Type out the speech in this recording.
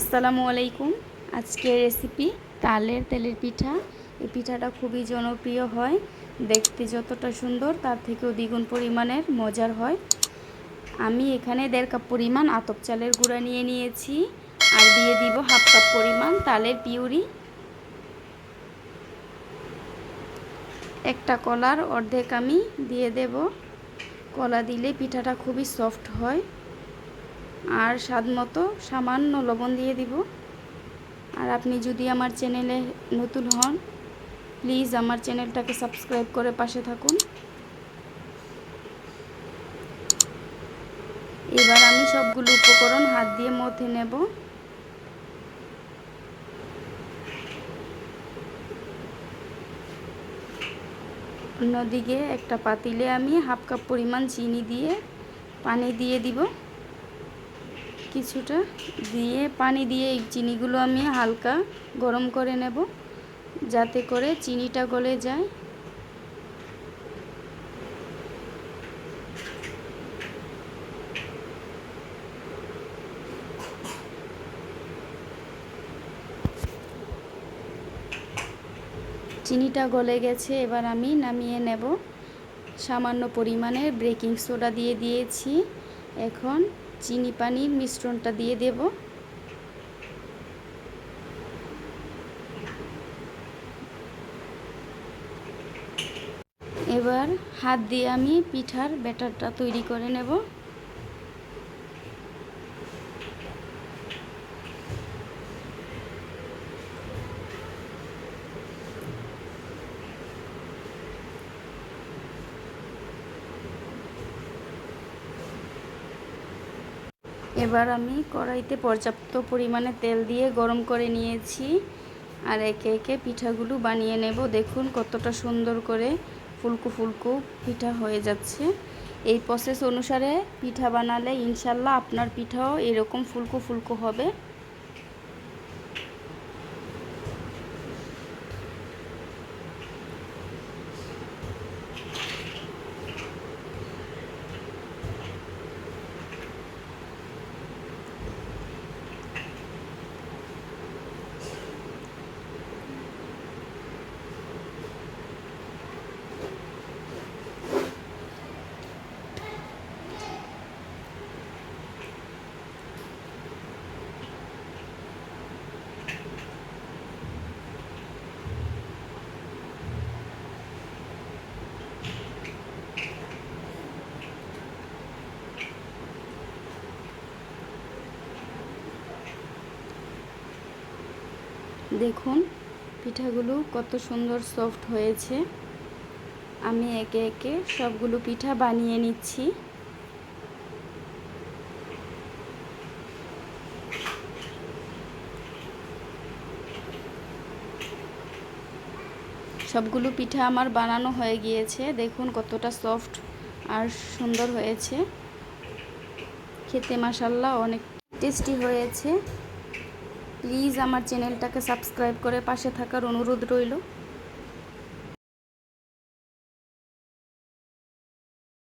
আসসালামু আলাইকুম। আজকের রেসিপি তালের তেলের পিঠা। এই পিঠাটা খুবই জনপ্রিয় হয়। দেখতে যতটা সুন্দর, তার থেকেও দ্বিগুণ পরিমাণের মজার হয়। আমি এখানে দেড় কাপ পরিমাণ আতপ চালের গুঁড়া নিয়ে নিয়েছি আর দিয়ে দিব হাফ কাপ পরিমাণ তালের পিউরি। একটা কলার অর্ধেক আমি দিয়ে দেব। কলা দিলে পিঠাটা খুবই সফট হয়। আর স্বাদ মতো সামান্য লবণ দিয়ে দিব। আর আপনি যদি আমার চ্যানেলে নতুন হন, প্লিজ আমার চ্যানেলটাকে সাবস্ক্রাইব করে পাশে থাকুন। এবার আমি সবগুলো উপকরণ হাত দিয়ে মথে নেব। অন্যদিকে একটা পাতিলে আমি হাফ কাপ পরিমাণ চিনি দিয়ে পানি দিয়ে দিব। কিছুটা দিয়ে পানি দিয়ে এই চিনিগুলো আমি হালকা গরম করে নেব, যাতে করে চিনিটা গলে যায়। চিনিটা গলে গেছে, এবার আমি নামিয়ে নেব। সামান্য পরিমাণে বেকিং সোডা দিয়ে দিয়েছি। এখন চিনি পানির মিশ্রণটা দিয়ে দেব। এবার হাত দিয়ে আমি পিঠার ব্যাটারটা তৈরি করে নেব। এবার আমি কড়াইতে পর্যাপ্ত পরিমাণে তেল দিয়ে গরম করে নিয়েছি আর একে একে পিঠাগুলো বানিয়ে নেব। দেখুন কতটা সুন্দর করে ফুলকু ফুলকু পিঠা হয়ে যাচ্ছে। এই প্রসেস অনুসারে পিঠা বানালে ইনশাল্লাহ আপনার পিঠাও এরকম ফুলকু ফুলকু হবে। দেখুন, পিঠাগুলো কত সুন্দর সফট হয়েছে। আমি একে একে সবগুলো পিঠা বানিয়ে নিচ্ছি। সবগুলো পিঠা আমার বানানো হয়ে গিয়েছে। দেখুন কতটা সফট আর সুন্দর হয়েছে। খেতে মাসাল্লাহ অনেক টেস্টি হয়েছে। প্লিজ আমার চ্যানেলটাকে সাবস্ক্রাইব করে পাশে থাকার অনুরোধ রইল।